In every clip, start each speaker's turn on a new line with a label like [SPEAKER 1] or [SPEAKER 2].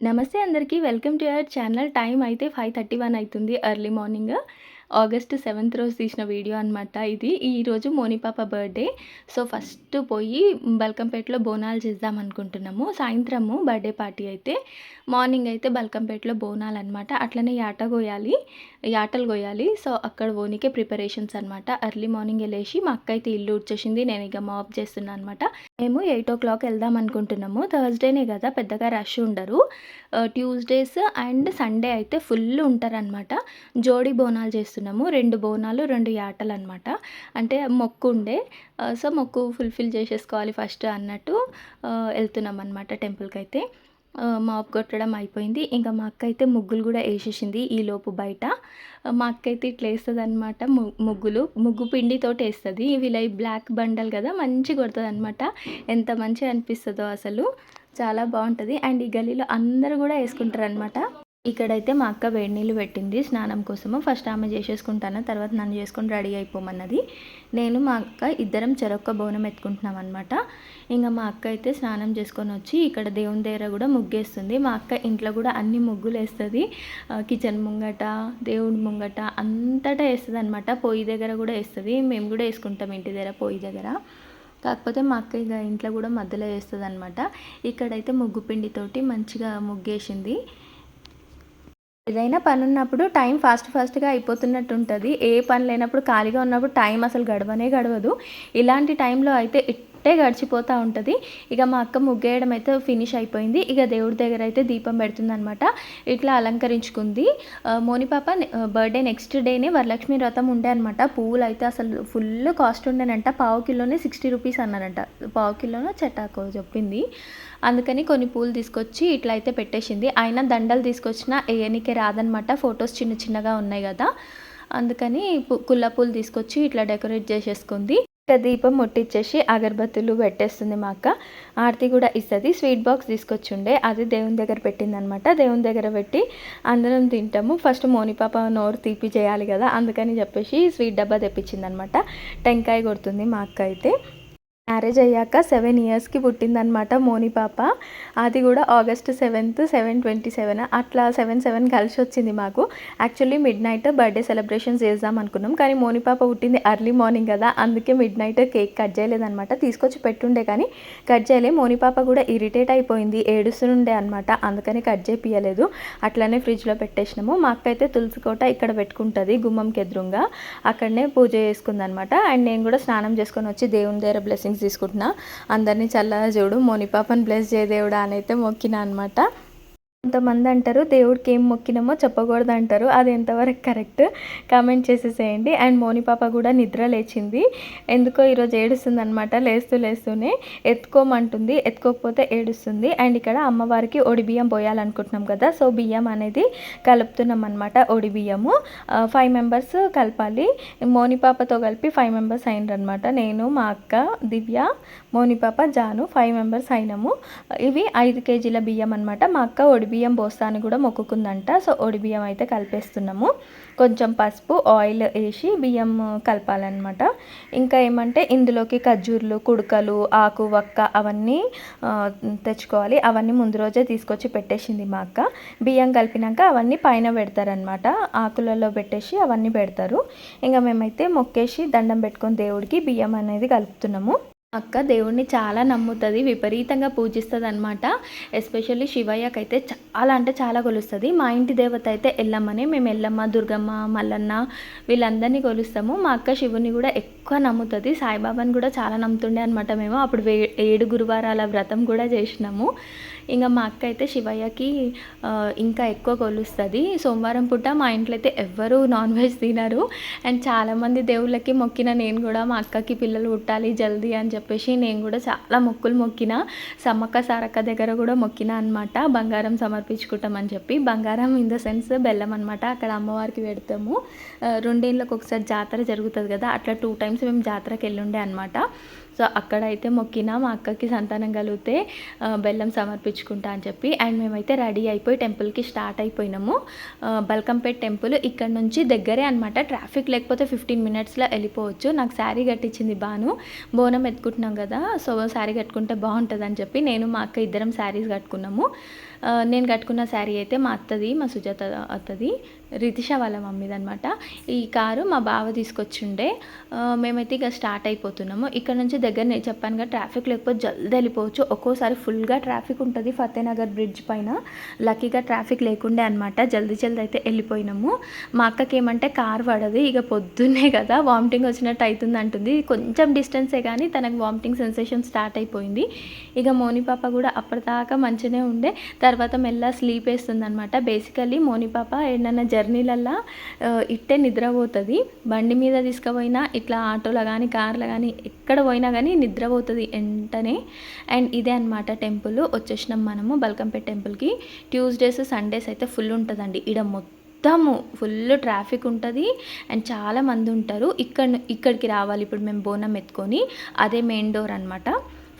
[SPEAKER 1] నమస్తే అందరికీ. Welcome to our channel. Time అయితే ఫైవ్ థర్టీ వన్ అవుతుంది. Early morning. ఆగస్ట్ సెవెంత్ రోజు తీసిన వీడియో అనమాట ఇది. ఈరోజు మోనిపాప బర్త్డే. సో ఫస్ట్ పోయి బల్కంపేటలో బోనాలు చేద్దాం అనుకుంటున్నాము. సాయంత్రము బర్త్డే పార్టీ అయితే. మార్నింగ్ అయితే బల్కంపేటలో బోనాలు అనమాట అట్లనే యాట గోయాలి. యాటలు గోయాలి. సో అక్కడ ఓనికే ప్రిపరేషన్స్ అనమాట ఎర్లీ మార్నింగ్ వెళ్ళేసి మా అక్క అయితే ఇల్లు ఉడ్చేసింది నేను ఇక మాప్ చేస్తున్నాను అనమాట మేము ఎయిట్ ఓ క్లాక్ వెళ్దాం అనుకుంటున్నాము. థర్స్డేనే కదా పెద్దగా రష్ ఉండరు. ట్యూస్డేస్ అండ్ సండే అయితే ఫుల్ ఉంటారనమాట జోడి బోనాలు చేస్తున్నాము. రెండు బోనాలు రెండు యాటలు అనమాట అంటే మొక్కు ఉండే. సో మొక్కు ఫుల్ఫిల్ చేసేసుకోవాలి ఫస్ట్ అన్నట్టు వెళ్తున్నాం అనమాట టెంపుల్కి అయితే మాప్ కొట్టడం అయిపోయింది. ఇంకా మా అక్క అయితే ముగ్గులు కూడా వేసేసింది ఈలోపు బయట. మా అక్క అయితే ఇట్లా వేస్తుంది అనమాట ముగ్గులు. ముగ్గు పిండితో వేస్తుంది. ఇవి లై బ్లాక్ బండల్ కదా మంచిగా కొడుతుంది అనమాట ఎంత మంచిగా అనిపిస్తుందో అసలు. చాలా బాగుంటుంది. అండ్ ఈ గలీలో అందరూ కూడా వేసుకుంటారు అనమాట ఇక్కడైతే మా అక్క వేడి నీళ్ళు పెట్టింది స్నానం కోసము. ఫస్ట్ ఆమె చేసేసుకుంటాను. తర్వాత నన్ను చేసుకుని రెడీ అయిపోమన్నది. నేను మా అక్క ఇద్దరం చెరొక్క బోనం ఎత్తుకుంటున్నాం అనమాట ఇంకా మా అక్క అయితే స్నానం చేసుకొని వచ్చి ఇక్కడ దేవుని దగ్గర కూడా ముగ్గేస్తుంది. మా అక్క ఇంట్లో కూడా అన్ని ముగ్గులు వేస్తుంది. కిచెన్ ముంగట దేవుడి ముంగట అంతటా వేస్తుంది అనమాట పొయ్యి దగ్గర కూడా వేస్తుంది. మేము కూడా వేసుకుంటాం ఇంటి దగ్గర పొయ్యి దగ్గర. కాకపోతే మా అక్క ఇక ఇంట్లో కూడా మధ్యలో వేస్తుంది అనమాట ఇక్కడైతే ముగ్గు పిండితోటి మంచిగా ముగ్గేసింది. ఏదైనా పని ఉన్నప్పుడు టైం ఫాస్ట్ ఫాస్ట్గా అయిపోతున్నట్టు ఉంటుంది ఏ పని లేనప్పుడు ఖాళీగా ఉన్నప్పుడు టైం అసలు గడవనే గడవదు. ఇలాంటి టైంలో అయితే అట్టే గడిచిపోతూ ఉంటుంది. ఇక మా అక్క ముగ్గేయడం అయితే ఫినిష్ అయిపోయింది. ఇక దేవుడి దగ్గర అయితే దీపం పెడుతుందనమాట ఇట్లా అలంకరించుకుంది. మోనిపాప బర్త్డే నెక్స్ట్ డేనే వరలక్ష్మి వ్రతం ఉండే అనమాట పువ్వులు అయితే అసలు ఫుల్ కాస్ట్ ఉండేనంట. పావు కిలోనే సిక్స్టీ రూపీస్ అన్నారంట. పావు కిలోనో చెట్టాకో చెప్పింది. అందుకని కొన్ని పూలు తీసుకొచ్చి ఇట్లా అయితే పెట్టేసింది. అయినా దండలు తీసుకొచ్చిన వేయనికే రాదనమాట ఫొటోస్ చిన్న చిన్నగా ఉన్నాయి కదా. అందుకని కుల్ల పూలు తీసుకొచ్చి ఇట్లా డెకరేట్ చేసేసుకుంది. దీపం ముట్టించేసి అగరబత్తులు పెట్టేస్తుంది మా అక్క. ఆరతి కూడా ఇస్తుంది. స్వీట్ బాక్స్ తీసుకొచ్చుండే. అది దేవుని దగ్గర పెట్టిందనమాట. దేవుని దగ్గర పెట్టి అందరం తింటాము. ఫస్ట్ మోనిపాప నోరు తీపి చేయాలి కదా అందుకని చెప్పేసి స్వీట్ డబ్బా తెప్పించిందనమాట. టెంకాయ కొడుతుంది మా అక్క అయితే. మ్యారేజ్ అయ్యాక సెవెన్ ఇయర్స్కి పుట్టిందనమాట మోని పాప. అది కూడా August seventh seven twenty seven అట్లా సెవెన్ సెవెన్ కలిసి వచ్చింది మాకు. Actually midnight birthday celebrations చేద్దాం అనుకున్నాం. కానీ మోని పాప పుట్టింది ఎర్లీ మార్నింగ్ కదా. అందుకే మిడ్ నైట్ కేక్ కట్ చేయలేదనమాట తీసుకొచ్చి పెట్టుండే కానీ కట్ చేయలే. మోని పాప కూడా ఇరిటేట్ అయిపోయింది ఏడుస్తుండే అనమాట అందుకని కట్ చేపియలేదు అట్లనే ఫ్రిడ్జ్లో పెట్టేసినాము. మా అక్క అయితే తులసి కోట ఇక్కడ పెట్టుకుంటుంది గుమ్మంకి ఎదురుగా అక్కడనే పూజ చేసుకుందనమాట అండ్ నేను కూడా స్నానం చేసుకొని వచ్చి దేవుని దగ్గర బ్లెస్సింగ్ బ్లెస్సింగ్స్ తీసుకుంటున్నా. అందరినీ చల్లగా చూడు. మోనిపాపని బ్లెస్ చేయదేవుడా అని అయితే మొక్కిన అనమాట కొంతమంది అంటారు దేవుడికి ఏం మొక్కినామో చెప్పకూడదు అంటారు అది ఎంతవరకు కరెక్ట్? కామెంట్ చేసేసేయండి. అండ్ మోని పాప కూడా నిద్ర లేచింది. ఎందుకో ఈరోజు ఏడుస్తుంది అనమాట లేస్తూ లేస్తూనే ఎత్తుకోమంటుంది. ఎత్తుకోకపోతే ఏడుస్తుంది. అండ్ ఇక్కడ అమ్మవారికి ఒడి బియ్యం పోయాలనుకుంటున్నాం కదా. సో బియ్యం అనేది కలుపుతున్నాం అనమాట ఒడి బియ్యము. ఫైవ్ మెంబర్స్ కలపాలి. మోని పాపతో కలిపి ఫైవ్ మెంబర్స్ అయినరనమాట నేను మా అక్క దివ్య మోని పాప జాను ఫైవ్ మెంబర్స్ అయినాము. ఇవి ఐదు కేజీల బియ్యం అనమాట మా అక్క ఒడి బియ్యం పోస్తాను కూడా మొక్కుకుందంట. సో ఒడి బియ్యం అయితే కలిపేస్తున్నాము. కొంచెం పసుపు ఆయిల్ వేసి బియ్యం కలపాలన్నమాట. ఇంకా ఏమంటే ఇందులోకి ఖర్జూర్లు కుడకలు ఆకు వక్క అవన్నీ తెచ్చుకోవాలి. అవన్నీ ముందు రోజే తీసుకొచ్చి పెట్టేసింది మా అక్క. బియ్యం కలిపినాక అవన్నీ పైన పెడతారనమాట ఆకులలో పెట్టేసి అవన్నీ పెడతారు. ఇంకా మేమైతే మొక్కేసి దండం పెట్టుకొని దేవుడికి బియ్యం అనేది కలుపుతున్నాము. అక్క దేవుణ్ణి చాలా నమ్ముతుంది విపరీతంగా పూజిస్తుంది అనమాట ఎస్పెషల్లీ శివయ్యకైతే చాలా అంటే చాలా కొలుస్తుంది మా ఇంటి దేవత అయితే ఎల్లమ్మనే మేము ఎల్లమ్మ దుర్గమ్మ మల్లన్న వీళ్ళందరినీ కొలుస్తాము మా అక్క శివుని కూడా ఎక్కువ నమ్ముతుంది. సాయిబాబాని కూడా చాలా నమ్ముతుండే అనమాట మేము. అప్పుడు ఏడు గురువారాల వ్రతం కూడా చేసినాము. ఇంకా మా అక్క అయితే శివయ్యకి ఇంకా ఎక్కువ కొలుస్తుంది. సోమవారం పూట మా ఇంట్లో అయితే ఎవ్వరూ నాన్ వెజ్ తినరు. అండ్ చాలామంది దేవుళ్ళకి మొక్కిన నేను కూడా మా అక్కకి పిల్లలు పుట్టాలి జల్దీ అని చెప్పేసి నేను కూడా చాలా మొక్కులు మొక్కిన. సమ్మక్క సారక్క దగ్గర కూడా మొక్కిన అనమాట బంగారం సమర్పించుకుంటామని చెప్పి. బంగారం ఇన్ ద సెన్స్ బెల్లం అనమాట అక్కడ అమ్మవారికి పెడతాము. రెండేళ్ళకి ఒకసారి జాతర జరుగుతుంది కదా అట్లా టూ టైమ్స్ మేము జాతరకి వెళ్ళుండే అనమాట సో అక్కడైతే మొక్కిన మా అక్కకి సంతానం కలిగితే బెల్లం సమర్పించుకుంటా అని చెప్పి. అండ్ మేమైతే రెడీ అయిపోయి టెంపుల్కి స్టార్ట్ అయిపోయినాము. బల్కంపేట్ టెంపుల్ ఇక్కడ నుంచి దగ్గరే అనమాట ట్రాఫిక్ లేకపోతే ఫిఫ్టీన్ మినిట్స్లో వెళ్ళిపోవచ్చు. నాకు శారీ కట్టించింది బాను బోనం ఎత్తుకుంటున్నాం కదా సో శారీ కట్టుకుంటే బాగుంటుంది అని చెప్పి నేను మా అక్క ఇద్దరం శారీస్ కట్టుకున్నాము. నేను కట్టుకున్న శారీ అయితే మా అత్తది మా సుజాత అత్తది. రితిష వాళ్ళ మమ్మీది అనమాట ఈ కారు మా బావ తీసుకొచ్చిండే. మేమైతే ఇక స్టార్ట్ అయిపోతున్నాము. ఇక్కడ నుంచి దగ్గర నేను చెప్పాను కదా ట్రాఫిక్ లేకపోతే జల్దీ వెళ్ళిపోవచ్చు. ఒక్కోసారి ఫుల్గా ట్రాఫిక్ ఉంటుంది ఫతేనగర్ బ్రిడ్జ్ పైన. లక్కీగా ట్రాఫిక్ లేకుండే అనమాట జల్దీ జల్దీ అయితే వెళ్ళిపోయినాము. మా అక్కకి ఏమంటే కార్ పడదు ఇక పొద్దున్నే కదా వామిటింగ్ వచ్చినట్టు అవుతుంది అంటుంది. కొంచెం డిస్టెన్సే కానీ తనకు వామిటింగ్ సెన్సేషన్ స్టార్ట్ అయిపోయింది. ఇక మోని పాప కూడా అప్పటిదాకా మంచిగానే ఉండే. తర్వాత మెల్ల స్లీప్ వేస్తుంది అనమాట బేసికల్లీ మోని పాప ఏదైనా జర్నీలల్లో ఇట్టే నిద్రపోతుంది. బండి మీద తీసుకుపోయినా ఇట్లా ఆటోలో కానీ కార్లో కానీ ఎక్కడ పోయినా కానీ నిద్రపోతుంది వెంటనే అండ్ ఇదే అనమాట టెంపుల్. వచ్చేసినాం మనము బల్కంపేట టెంపుల్కి. ట్యూస్డేస్ సండేస్ అయితే ఫుల్ ఉంటుందండి. ఇడ మొత్తము ఫుల్ ట్రాఫిక్ ఉంటుంది. అండ్ చాలా మంది ఉంటారు. ఇక్కడ ఇక్కడికి రావాలి. ఇప్పుడు మేము బోనం ఎత్తుకొని అదే మెయిన్ డోర్ అనమాట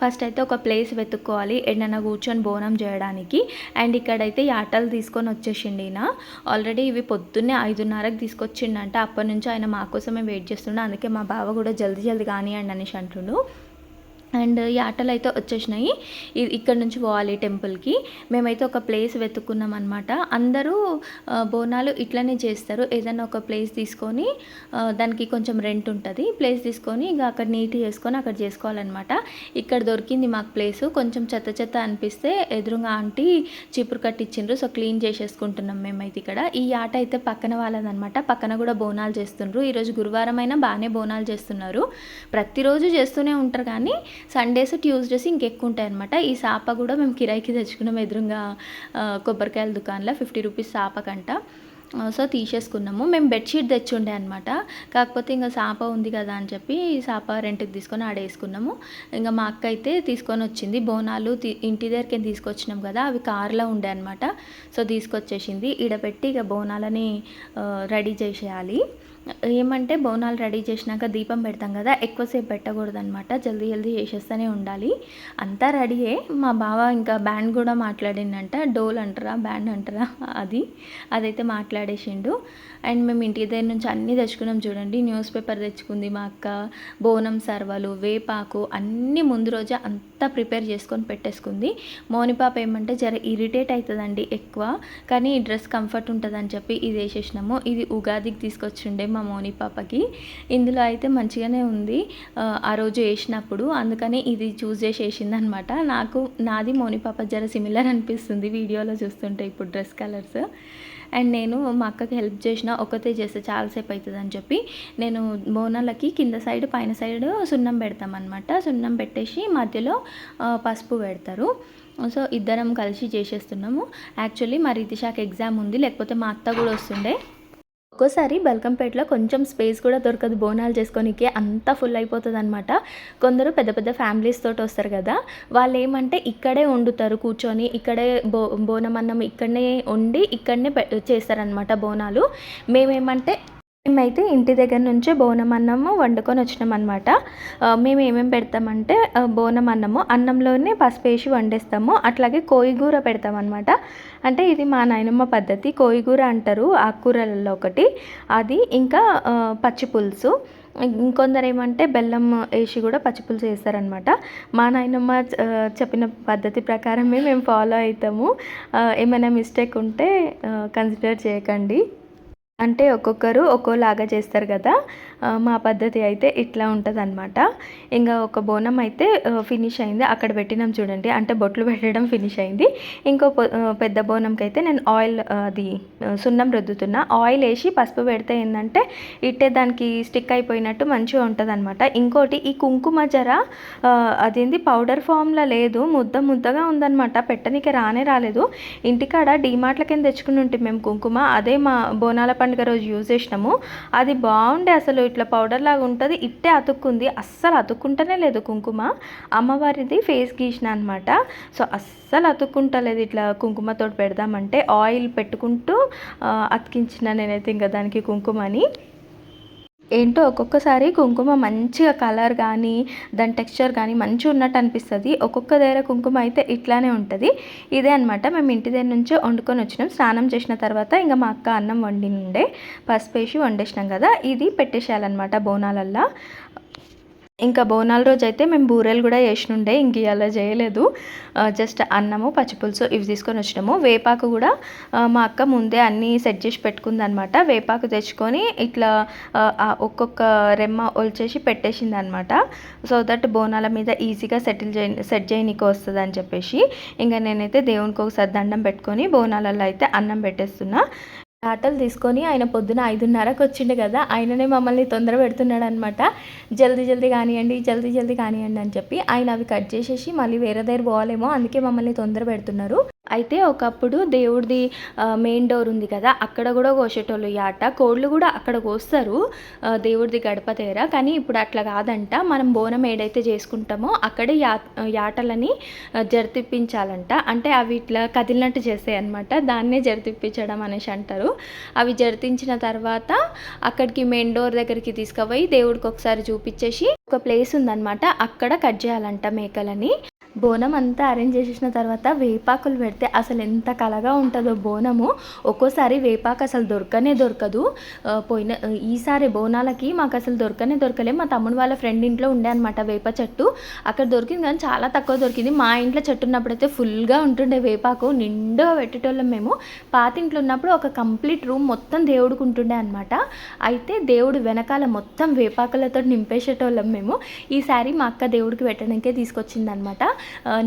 [SPEAKER 1] ఫస్ట్ అయితే ఒక ప్లేస్ వెతుక్కోవాలి ఎండన కూర్చొని బోనం చేయడానికి. అండ్ ఇక్కడైతే ఈ ఆటలు తీసుకొని వచ్చేసిండి ఈయన. ఆల్రెడీ ఇవి పొద్దున్నే ఐదున్నరకు తీసుకొచ్చిండంట. అప్పటి నుంచి ఆయన మా కోసమే వెయిట్ చేస్తుండే. అందుకే మా బావ కూడా జల్దీ జల్దీ కానివ్వండి అనేసి అంటుండు. అండ్ ఈ ఆటలు అయితే వచ్చేసినాయి ఇక్కడ నుంచి పోవాలి టెంపుల్కి. మేమైతే ఒక ప్లేస్ వెతుక్కున్నాం అనమాట అందరూ బోనాలు ఇట్లనే చేస్తారు. ఏదైనా ఒక ప్లేస్ తీసుకొని దానికి కొంచెం రెంట్ ఉంటుంది. ప్లేస్ తీసుకొని ఇక అక్కడ నీట్ చేసుకొని అక్కడ చేసుకోవాలన్నమాట. ఇక్కడ దొరికింది మాకు ప్లేస్. కొంచెం చెత్త చెత్త అనిపిస్తే ఎదురుగా ఆంటీ చీపురు కట్టించిండ్రు సో క్లీన్ చేసేసుకుంటున్నాం మేమైతే ఇక్కడ. ఈ ఆట అయితే పక్కన వాళ్ళదనమాట పక్కన కూడా బోనాలు చేస్తుండ్రు. ఈరోజు గురువారం అయినా బాగానే బోనాలు చేస్తున్నారు. ప్రతిరోజు చేస్తూనే ఉంటారు కానీ సండేస్ ట్యూస్డేస్ ఇంకెక్కువ ఉంటాయి అనమాట ఈ సాప కూడా మేము కిరాయికి తెచ్చుకున్నాం ఎదురుగా కొబ్బరికాయల దుకాణంలో ఫిఫ్టీ రూపీస్ సాపకంట. సో తీసేసుకున్నాము. మేము బెడ్షీట్ తెచ్చుండే అనమాట కాకపోతే ఇంకా సాప ఉంది కదా అని చెప్పి సాప రెంట్కి తీసుకొని ఆడేసుకున్నాము. ఇంకా మా అక్క అయితే తీసుకొని వచ్చింది. బోనాలు ఇంటి దగ్గరికి తీసుకొచ్చినాం కదా అవి కార్లో ఉండే అనమాట సో తీసుకొచ్చేసింది. ఈడపెట్టి ఇక బోనాలని రెడీ చేసేయాలి. ఏమంటే బోనాలు రెడీ చేసినాక దీపం పెడతాం కదా ఎక్కువసేపు పెట్టకూడదు అనమాట జల్దీ జల్దీ చేసేస్తూనే ఉండాలి. అంతా రెడీయే. మా బావ ఇంకా బ్యాండ్ కూడా మాట్లాడిందంట. డోల్ అంటారా బ్యాండ్ అంటారా అది. అదైతే మాట్లాడేసిండు. అండ్ మేము ఇంటి దగ్గర నుంచి అన్నీ తెచ్చుకున్నాం చూడండి. న్యూస్ పేపర్ తెచ్చుకుంది మా అక్క బోనం సర్వలు వేపాకు అన్నీ ముందు రోజే అంతా ప్రిపేర్ చేసుకొని పెట్టేసుకుంది. మోనిపాప ఏమంటే జర ఇరిటేట్ అవుతుందండి ఎక్కువ కానీ ఈ డ్రెస్ కంఫర్ట్ ఉంటుందని చెప్పి ఇది వేసేసినాము. ఇది ఉగాదికి తీసుకొచ్చిండే మా మోని పాపకి. ఇందులో అయితే మంచిగానే ఉంది. ఆ, రోజు వేసినప్పుడు అందుకని ఇది చూస్ చేసి వేసిందనమాట. నాకు నాది మోని పాప జర సిమిలర్ అనిపిస్తుంది వీడియోలో చూస్తుంటే ఇప్పుడు డ్రెస్ కలర్స్. అండ్ నేను మా అక్కకి హెల్ప్ చేసిన ఒకతే చేస్తే చాలాసేపు అవుతుంది అని చెప్పి నేను బోనాలకి కింద సైడ్ పైన సైడ్ సున్నం పెడతాం అనమాట సున్నం పెట్టేసి మధ్యలో పసుపు పెడతారు. సో ఇద్దరం కలిసి చేసేస్తున్నాము. యాక్చువల్లీ మా రితిషాకి ఎగ్జామ్ ఉంది లేకపోతే మా అత్త కూడా వస్తుండే. ఒక్కోసారి బల్కంపేటలో కొంచెం స్పేస్ కూడా దొరకదు బోనాలు చేసుకోనికి అంతా ఫుల్ అయిపోతుంది అనమాట కొందరు పెద్ద పెద్ద ఫ్యామిలీస్ తోటి వస్తారు కదా వాళ్ళు ఏమంటే ఇక్కడే వండుతారు కూర్చొని ఇక్కడే బో బోనం అన్నం ఇక్కడనే వండి ఇక్కడనే చేస్తారనమాట బోనాలు. మేమేమంటే మేమైతే ఇంటి దగ్గర నుంచే బోనం అన్నము వండుకొని వచ్చినాం అనమాట మేము ఏమేమి పెడతామంటే బోనం అన్నము అన్నంలోనే పసుపు వేసి వండేస్తాము అట్లాగే కోయిగూర పెడతామన్నమాట. అంటే ఇది మా నాయనమ్మ పద్ధతి కోయిగూర అంటారు ఆకుకూరలలో ఒకటి అది ఇంకా పచ్చి పులుసు. ఇంకొందరు ఏమంటే బెల్లం వేసి కూడా పచ్చి పులుసు చేస్తారనమాట మా నాయనమ్మ చెప్పిన పద్ధతి ప్రకారమే మేము ఫాలో అవుతాము. ఏమైనా మిస్టేక్ ఉంటే కన్సిడర్ చేయకండి. అంటే ఒక్కొక్కరు ఒక్కోలాగా చేస్తారు కదా. మా పద్ధతి అయితే ఇట్లా ఉంటుంది అనమాట ఇంకా ఒక బోనం అయితే ఫినిష్ అయింది. అక్కడ పెట్టినాం చూడండి. అంటే బొట్లు పెట్టడం ఫినిష్ అయింది. ఇంకో పెద్ద బోనంకి అయితే నేను ఆయిల్ అది సున్నం రుద్దుతున్నా. ఆయిల్ వేసి పసుపు పెడితే ఏంటంటే ఇట్టే దానికి స్టిక్ అయిపోయినట్టు మంచిగా ఉంటుంది అనమాట ఇంకోటి ఈ కుంకుమ జర అదేంది పౌడర్ ఫామ్లో లేదు. ముద్ద ముద్దగా ఉందన్నమాట. పెట్టనీకి రానే రాలేదు. ఇంటికాడ డీమార్ట్ల కింద తెచ్చుకుని ఉంటే మేము కుంకుమ. అదే మా బోనాల పండుగ రోజు యూజ్ చేసినాము. అది బాగుండే అసలు. ఇట్లా పౌడర్ లాగా ఉంటుంది. ఇట్టే అతుక్కుంది. అస్సలు అతుక్కుంటనే లేదు కుంకుమ. అమ్మవారిది ఫేస్ గీసిన అనమాట సో అస్సలు అతుక్కుంటలేదు ఇట్లా కుంకుమతో పెడదామంటే ఆయిల్ పెట్టుకుంటూ అతికించిన నేనైతే ఇంకా దానికి కుంకుమని. ఏంటో ఒక్కొక్కసారి కుంకుమ మంచిగా కలర్ కానీ దాని టెక్స్చర్ కానీ మంచిగా ఉన్నట్టు అనిపిస్తుంది. ఒక్కొక్క దగ్గర కుంకుమ అయితే ఇట్లానే ఉంటుంది. ఇదే అనమాట మేము ఇంటి దగ్గర నుంచే వండుకొని వచ్చినాం. స్నానం చేసిన తర్వాత ఇంకా మా అక్క అన్నం వండిండే. పసుపు వేసి వండేసినాం కదా. ఇది పెట్టేసేయాలన్నమాట బోనాలల్లా. ఇంకా బోనాల రోజు అయితే మేము బూరెలు కూడా చేసినుండే ఇంక అలా చేయలేదు. జస్ట్ అన్నము పచ్చిపులుసు ఇవి తీసుకొని వచ్చినాము. వేపాకు కూడా మా అక్క ముందే అన్నీ సెట్ చేసి పెట్టుకుందనమాట. వేపాకు తెచ్చుకొని ఇట్లా ఒక్కొక్క రెమ్మ ఒలిచేసి పెట్టేసింది అనమాట సో దట్ బోనాల మీద ఈజీగా సెటిల్ చే సెట్ చేయనీకి వస్తుంది అని చెప్పేసి. ఇంకా నేనైతే దేవునికి ఒకసారి దండం పెట్టుకొని బోనాలలో అయితే అన్నం పెట్టేస్తున్నా. ఆటలు తీసుకొని ఆయన పొద్దున ఐదున్నరకు వచ్చిండు కదా ఆయననే మమ్మల్ని తొందర పెడుతున్నాడు అనమాట జల్దీ జల్దీ కానివ్వండి జల్దీ జల్దీ కానివ్వండి అని చెప్పి ఆయన అవి కట్ చేసేసి మళ్ళీ వేరే దగ్గర పోవాలేమో అందుకే మమ్మల్ని తొందర పెడుతున్నారు. అయితే ఒకప్పుడు దేవుడిది మెయిన్ డోర్ ఉంది కదా అక్కడ కూడా కోసేటోళ్ళు ఈ ఆట. కోళ్ళు కూడా అక్కడ కోస్తారు దేవుడిది గడప దగ్గర కానీ ఇప్పుడు అట్లా కాదంట. మనం బోనం ఏడైతే చేసుకుంటామో అక్కడే యా యాటలని జరితిప్పించాలంట అంటే అవి ఇట్లా కదిలినట్టు చేస్తాయి అనమాట దాన్నే జరితిప్పించడం అనేసి అంటారు. అవి జరితించిన తర్వాత అక్కడికి మెయిన్ డోర్ దగ్గరికి తీసుకుపోయి దేవుడికి ఒకసారి చూపించేసి ఒక ప్లేస్ ఉందన్నమాట. అక్కడ కట్ చేయాలంట మేకలని. బోనం అంతా అరేంజ్ చేసేసిన తర్వాత వేపాకులు పెడితే అసలు ఎంత కలగా ఉంటుందో బోనము. ఒక్కోసారి వేపాకు అసలు దొరకనే దొరకదు. పోయిన ఈసారి బోనాలకి మాకు అసలు దొరకనే దొరకలే. మా తమ్ముడు వాళ్ళ ఫ్రెండ్ ఇంట్లో ఉండే అనమాట వేప చెట్టు. అక్కడ దొరికింది కానీ చాలా తక్కువ దొరికింది. మా ఇంట్లో చెట్టు ఉన్నప్పుడైతే ఫుల్గా ఉంటుండే వేపాకు. నిండుగా పెట్టేటోళ్ళం మేము. పాత ఇంట్లో ఉన్నప్పుడు ఒక కంప్లీట్ రూమ్ మొత్తం దేవుడికి ఉంటుండే అనమాట అయితే దేవుడు వెనకాల మొత్తం వేపాకులతో నింపేసేటోళ్ళం మేము. ఈసారి మా అక్క దేవుడికి పెట్టడానికే తీసుకొచ్చింది అనమాట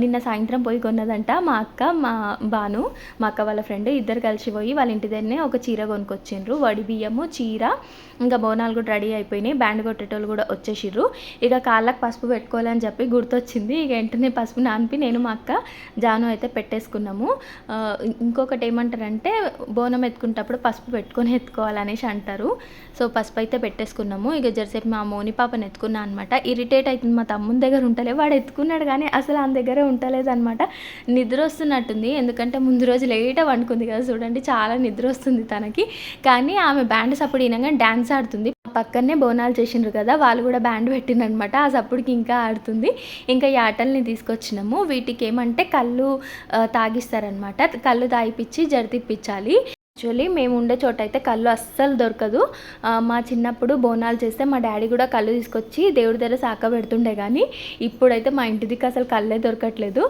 [SPEAKER 1] నిన్న సాయంత్రం పోయి కొన్నదంట మా అక్క మా బాను మా అక్క వాళ్ళ ఫ్రెండ్ ఇద్దరు కలిసి పోయి వాళ్ళ ఇంటి దగ్గరనే ఒక చీర కొనుక్కొచ్చిండ్రు. వడి బియ్యము చీర ఇంకా బోనాలు కూడా రెడీ అయిపోయినాయి. బ్యాండ్ కొట్టేటోళ్ళు కూడా వచ్చేసిర్రు. ఇక కాళ్ళకు పసుపు పెట్టుకోవాలని చెప్పి గుర్తొచ్చింది. ఇక వెంటనే పసుపు నానిపి నేను మా అక్క జాను అయితే పెట్టేసుకున్నాము. ఇంకొకటి ఏమంటారంటే బోనం ఎత్తుకునేటప్పుడు పసుపు పెట్టుకొని ఎత్తుకోవాలనేసి అంటారు. సో పసుపు అయితే పెట్టేసుకున్నాము. ఇక జరసేపు మా మోని పాపను ఎత్తుకున్నా అనమాట. ఇరిటేట్ అవుతుంది మా తమ్ముని దగ్గర ఉంటలే. వాడు ఎత్తుకున్నాడు కానీ అసలు ఆయన దగ్గర ఉండలేదనమాట నిద్ర వస్తున్నట్టుంది ఎందుకంటే ముందు రోజు లేట వండుకుంది కదా చూడండి చాలా నిద్ర వస్తుంది తనకి. కానీ ఆమె బ్యాండ్ సప్పుడు వినగా డ్యాన్స్ ఆడుతుంది. పక్కనే బోనాలు చేసిండ్రు కదా వాళ్ళు కూడా బ్యాండ్ పెట్టిండ్రనమాట ఆ సప్పుడుకి ఇంకా ఆడుతుంది. ఇంకా ఈ ఆటల్ని తీసుకొచ్చినాము. వీటికి ఏమంటే కళ్ళు తాగిస్తారనమాట కళ్ళు తాగిపించి జడితిప్పించాలి యాక్చువల్లీ మేము ఉండే చోట అయితే కళ్ళు అస్సలు దొరకదు. మా చిన్నప్పుడు బోనాలు చేస్తే మా డాడీ కూడా కళ్ళు తీసుకొచ్చి దేవుడి దగ్గర శాఖ పెడుతుండే కానీ ఇప్పుడైతే మా ఇంటి దిక్కు అసలు కళ్ళే దొరకట్లేదు.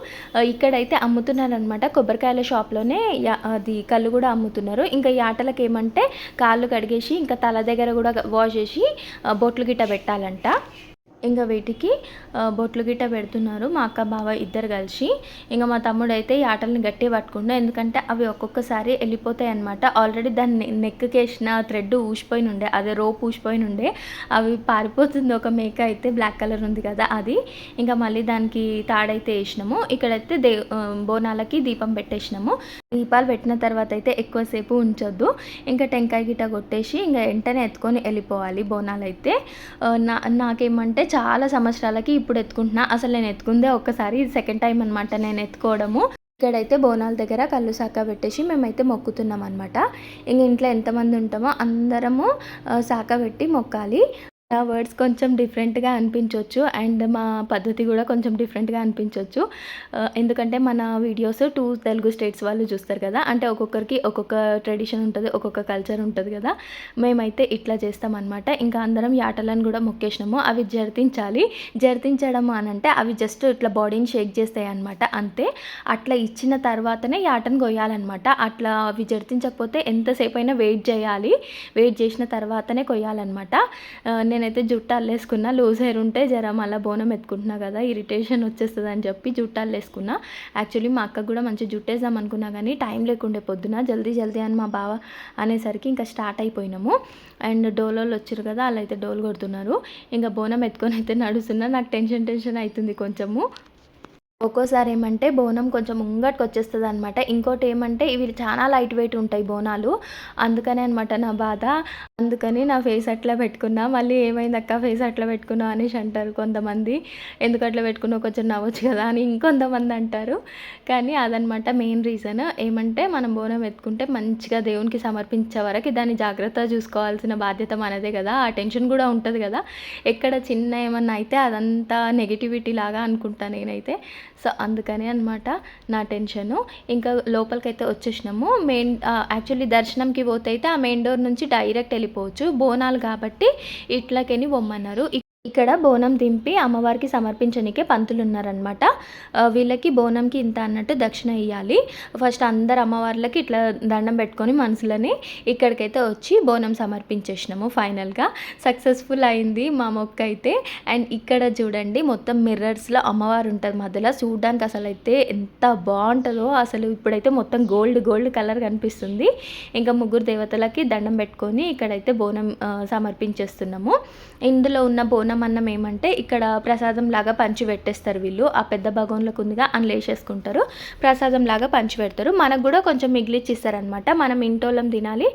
[SPEAKER 1] ఇక్కడైతే అమ్ముతున్నారనమాట కొబ్బరికాయల షాప్లోనే అది కళ్ళు కూడా అమ్ముతున్నారు. ఇంకా ఈ ఆటలకు ఏమంటే కాళ్ళు కడిగేసి ఇంకా తల దగ్గర కూడా వాష్ చేసి బొట్లు గిట్ట పెట్టాలంట. ఇంకా వీటికి బొట్లు గిట్ట పెడుతున్నారు మా అక్క బావ ఇద్దరు కలిసి. ఇంకా మా తమ్ముడు అయితే ఈ ఆటలను గట్టి పట్టుకుండా. ఎందుకంటే అవి ఒక్కొక్కసారి వెళ్ళిపోతాయి అనమాట ఆల్రెడీ దాన్ని నెక్కి వేసిన థ్రెడ్ ఊసిపోయి ఉండే అదే రోప్ ఊసిపోయి ఉండే అవి పారిపోతుంది. ఒక మేక అయితే బ్లాక్ కలర్ ఉంది కదా అది. ఇంకా మళ్ళీ దానికి తాడైతే వేసినాము. ఇక్కడైతే దే బోనాలకి దీపం పెట్టేసినాము. దీపాలు పెట్టిన తర్వాత అయితే ఎక్కువసేపు ఉంచొద్దు. ఇంకా టెంకాయ గిట్ట కొట్టేసి ఇంకా వెంటనే ఎత్తుకొని వెళ్ళిపోవాలి బోనాలు అయితే నా నాకేమంటే చాలా సంవత్సరాలకి ఇప్పుడు ఎత్తుకుంటున్నా. అసలు నేను ఎత్తుకుందే ఒక్కసారి సెకండ్ టైం అనమాట నేను ఎత్తుకోవడము. ఇక్కడైతే బోనాల దగ్గర కళ్ళు సాక పెట్టేసి మేమైతే మొక్కుతున్నాం అనమాట ఇంక ఇంట్లో ఎంతమంది ఉంటామో అందరము ఆ, సాక పెట్టి మొక్కాలి. నా వర్డ్స్ కొంచెం డిఫరెంట్గా అనిపించవచ్చు అండ్ మా పద్ధతి కూడా కొంచెం డిఫరెంట్గా అనిపించవచ్చు ఎందుకంటే మన వీడియోస్ టూ తెలుగు స్టేట్స్ వాళ్ళు చూస్తారు కదా అంటే ఒక్కొక్కరికి ఒక్కొక్క ట్రెడిషన్ ఉంటుంది ఒక్కొక్క కల్చర్ ఉంటుంది కదా. మేమైతే ఇట్లా చేస్తామన్నమాట. ఇంకా అందరం యాటలను కూడా మొక్కేసినాము అవి జర్తించాలి. జర్తించడం అని అంటే అవి జస్ట్ ఇట్లా బాడీని షేక్ చేస్తాయి అనమాట అంతే. అట్లా ఇచ్చిన తర్వాతనే యాటను కొయ్యాలన్నమాట. అట్లా అవి జర్తించకపోతే ఎంతసేపు అయినా వెయిట్ చేయాలి. వెయిట్ చేసిన తర్వాతనే కొయ్యాలన్నమాట. నేను నేనైతే జుట్టు అల్లేసుకున్నా. లూజ్ హెయిర్ ఉంటే జర మళ్ళీ బోనం ఎత్తుకుంటున్నా కదా ఇరిటేషన్ వచ్చేస్తుంది అని చెప్పి జుట్టు అల్లేసుకున్నా. యాక్చువల్లీ మా అక్కకు కూడా మంచి జుట్టు వేద్దాం అనుకున్నా కానీ టైం లేకుండే పొద్దున జల్దీ జల్దీ అని మా బావ అనేసరికి ఇంకా స్టార్ట్ అయిపోయినాము. అండ్ డోలోలు వచ్చారు కదా వాళ్ళు అయితే డోలు కొడుతున్నారు. ఇంకా బోనం ఎత్తుకొని అయితే నడుస్తున్నా. నాకు టెన్షన్ టెన్షన్ అవుతుంది కొంచెము. ఒక్కోసారి ఏమంటే బోనం కొంచెం ముంగట్కి వచ్చేస్తుంది అనమాట ఇంకోటి ఏమంటే ఇవి చాలా లైట్ వెయిట్ ఉంటాయి బోనాలు. అందుకనే అనమాట నా బాధ. అందుకని నా ఫేస్ అట్లా పెట్టుకున్నా. మళ్ళీ ఏమైంది అక్క? ఫేస్ అట్లా పెట్టుకున్నావు అనేసి అంటారు కొంతమంది. ఎందుకు అట్లా పెట్టుకున్నావు కొంచెం నవ్వచ్చు కదా అని ఇంకొంతమంది అంటారు. కానీ అదనమాట మెయిన్ రీజన్. ఏమంటే మనం బోనం ఎత్తుకుంటే మంచిగా దేవునికి సమర్పించే వరకు దాన్ని జాగ్రత్తగా చూసుకోవాల్సిన బాధ్యత మనదే కదా. ఆ టెన్షన్ కూడా ఉంటుంది కదా. ఎక్కడ చిన్న ఏమన్నా అయితే అదంతా నెగిటివిటీ లాగా అనుకుంటా నేనైతే. సో అందుకని అనమాట నా టెన్షను. ఇంకా లోపలికైతే వచ్చేసినాము. మెయిన్ యాక్చువల్లీ దర్శనంకి పోతే అయితే ఆ మెయిన్ డోర్ నుంచి డైరెక్ట్ వెళ్ళిపోవచ్చు. బోనాలు కాబట్టి ఇట్లకని బొమ్మన్నారు ఇక్కడ బోనం దింపి అమ్మవారికి సమర్పించనికే పంతులు ఉన్నారనమాట వీళ్ళకి బోనంకి ఇంత అన్నట్టు దక్షిణ ఇవ్వాలి ఫస్ట్ అందరు అమ్మవార్లకి ఇట్లా దండం పెట్టుకొని మనసులని ఇక్కడికైతే వచ్చి బోనం సమర్పించేసినాము ఫైనల్గా. సక్సెస్ఫుల్ అయింది మా మొక్క అయితే. అండ్ ఇక్కడ చూడండి మొత్తం మిర్రర్స్లో అమ్మవారు ఉంటుంది మధ్యలో. చూడడానికి అసలు అయితే ఎంత బాగుంటుందో అసలు ఇప్పుడైతే మొత్తం గోల్డ్ గోల్డ్ కలర్ కనిపిస్తుంది. ఇంకా ముగ్గురు దేవతలకి దండం పెట్టుకొని ఇక్కడైతే బోనం సమర్పించేస్తున్నాము. ఇందులో ఉన్న బోనం అన్నం ఏమంటే ఇక్కడ ప్రసాదం లాగా పంచి పెట్టేస్తారు వీళ్ళు. ఆ పెద్ద భగవంలోకి ఉందిగా అందులో వేసేసుకుంటారు ప్రసాదం లాగా పంచి పెడతారు. మనకు కూడా కొంచెం మిగిలిచ్చి ఇస్తారనమాట మనం ఇంటోళ్ళం తినాలి.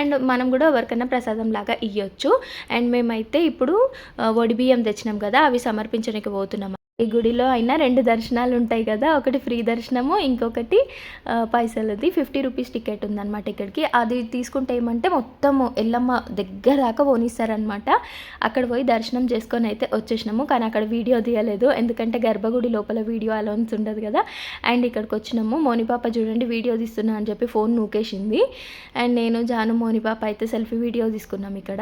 [SPEAKER 1] అండ్ మనం కూడా ఎవరికైనా ప్రసాదం లాగా ఇవ్వచ్చు అండ్ మేమైతే ఇప్పుడు వడి బియ్యం తెచ్చినాం కదా అవి సమర్పించడానికి పోతున్నాం ఈ గుడిలో అయినా రెండు దర్శనాలు ఉంటాయి కదా. ఒకటి ఫ్రీ దర్శనము ఇంకొకటి పైసలది. ఫిఫ్టీ రూపీస్ టికెట్ ఉందన్నమాట ఇక్కడికి. అది తీసుకుంటే ఏమంటే మొత్తము ఎల్లమ్మ దగ్గర దాకా పోనిస్తారనమాట అక్కడ పోయి దర్శనం చేసుకొని అయితే వచ్చేసినాము. కానీ అక్కడ వీడియో తీయలేదు. ఎందుకంటే గర్భగుడి లోపల వీడియో అలౌన్స్ ఉండదు కదా. అండ్ ఇక్కడికి వచ్చినాము. మోనిపాప చూడండి వీడియో తీస్తున్నా అని చెప్పి ఫోన్ నూకేసింది. అండ్ నేను జాను మోనిపాప అయితే సెల్ఫీ వీడియో తీసుకున్నాం ఇక్కడ.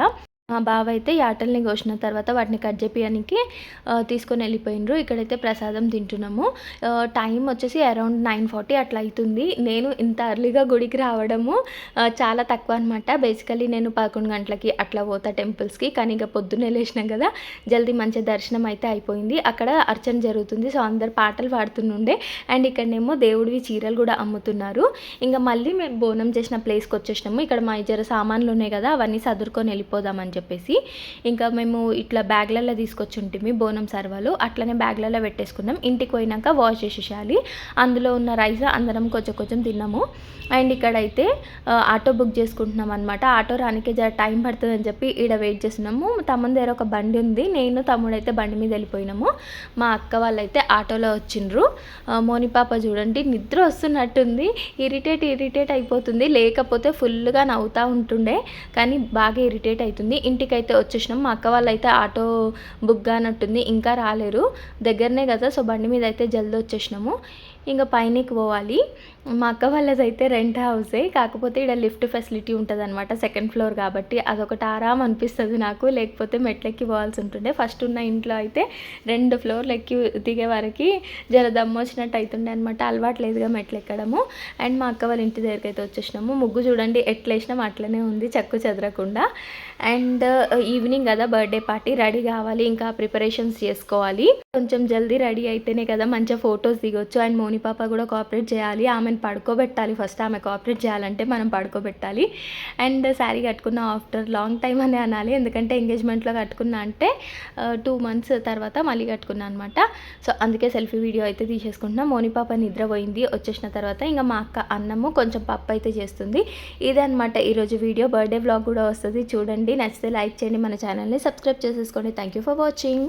[SPEAKER 1] మా బావ అయితే యాటల్ని కోసిన తర్వాత వాటిని కట్ చేపించడానికి తీసుకొని వెళ్ళిపోయినరు ఇక్కడైతే ప్రసాదం తింటున్నాము. టైం వచ్చేసి అరౌండ్ నైన్ ఫార్టీ అట్లా అవుతుంది నేను ఇంత అర్లీగా గుడికి రావడము చాలా తక్కువ అనమాట బేసికలీ నేను పదకొండు గంటలకి అట్లా పోతా టెంపుల్స్కి. కానీ ఇక పొద్దున్నే లేచినాం కదా జల్దీ మంచి దర్శనం అయితే అయిపోయింది. అక్కడ అర్చన జరుగుతుంది. సో అందరు పాటలు పాడుతుండే అండ్ ఇక్కడనేమో దేవుడివి చీరలు కూడా అమ్ముతున్నారు. ఇంకా మళ్ళీ మేము బోనం చేసిన ప్లేస్కి వచ్చేసినాము. ఇక్కడ మా ఇద్దరు సామాన్లు ఉన్నాయి కదా అవన్నీ సదురుకొని వెళ్ళిపోదామని చెప్పేసి. ఇంకా మేము ఇట్లా బ్యాగ్లలో తీసుకొచ్చి ఉంటుంది బోనం సర్వాలు. అట్లనే బ్యాగ్లలో పెట్టేసుకున్నాం ఇంటికి పోయినాక వాష్ చేసేసేయాలి. అందులో ఉన్న రైస్ అందరం కొంచెం కొంచెం తిన్నాము. అండ్ ఇక్కడైతే ఆటో బుక్ చేసుకుంటున్నాం అనమాట ఆటో రానికే జర టైం పడుతుందని చెప్పి ఈడ వెయిట్ చేస్తున్నాము. తమ్ముడు దగ్గర ఒక బండి ఉంది. నేను తమ్ముడైతే బండి మీద వెళ్ళిపోయినాము. మా అక్క వాళ్ళైతే ఆటోలో వచ్చిండ్రు. మోని పాప చూడండి నిద్ర వస్తున్నట్టుంది. ఇరిటేట్ ఇరిటేట్ అయిపోతుంది. లేకపోతే ఫుల్గా నవ్వుతూ ఉంటుండే. కానీ బాగా ఇరిటేట్ అవుతుంది. ఇంటికైతే వచ్చేసినాం. మా అక్క వాళ్ళు అయితే ఆటో బుక్ కానట్టుంది ఇంకా రాలేరు. దగ్గరనే కదా సో బండి మీద అయితే జల్దీ వచ్చేసినాము ఇంకా పైనకి పోవాలి. మా అక్క వాళ్ళది అయితే రెంట్ హౌసే కాకపోతే ఇక్కడ లిఫ్ట్ ఫెసిలిటీ ఉంటుంది అనమాట సెకండ్ ఫ్లోర్ కాబట్టి. అదొకటి ఆరాం అనిపిస్తుంది నాకు. లేకపోతే మెట్లెక్కి పోవాల్సి ఉంటుండే. ఫస్ట్ ఉన్న ఇంట్లో అయితే రెండు ఫ్లోర్లు ఎక్కి దిగే వరకు జర దమ్ము వచ్చినట్టు అవుతుండే అనమాట అలవాటు లేదుగా మెట్లు ఎక్కడము అండ్ మా అక్క వాళ్ళ ఇంటి దగ్గరికి అయితే వచ్చేసినాము. ముగ్గు చూడండి ఎట్లా వేసినాం అట్లనే ఉంది చెక్కు చెదరకుండా. అండ్ ఈవినింగ్ కదా బర్త్డే పార్టీ రెడీ కావాలి ఇంకా ప్రిపరేషన్స్ చేసుకోవాలి. కొంచెం జల్దీ రెడీ అయితేనే కదా మంచిగా ఫొటోస్ దిగొచ్చు. అండ్ మోని పాప కూడా కోఆపరేట్ చేయాలి. ఆమెను పడుకోబెట్టాలి. ఫస్ట్ ఆమె కోఆపరేట్ చేయాలంటే మనం పడుకోబెట్టాలి. అండ్ శారీ కట్టుకున్న ఆఫ్టర్ లాంగ్ టైం అని అనాలి. ఎందుకంటే ఎంగేజ్మెంట్లో కట్టుకున్నా అంటే టూ మంత్స్ తర్వాత మళ్ళీ కట్టుకున్నా అనమాట సో అందుకే సెల్ఫీ వీడియో అయితే తీసేసుకుంటున్నా. మోని పాప నిద్రపోయింది వచ్చేసిన తర్వాత ఇంకా మా అక్క అన్నము కొంచెం పప్పు అయితే చేస్తుంది. ఇదే అనమాట ఈరోజు వీడియో. బర్త్డే వ్లాగ్ కూడా వస్తుంది. చూడండి. నచ్చితే లైక్ చేయండి. మన ఛానల్ని సబ్స్క్రైబ్ చేసేసుకోండి. Thank you for watching.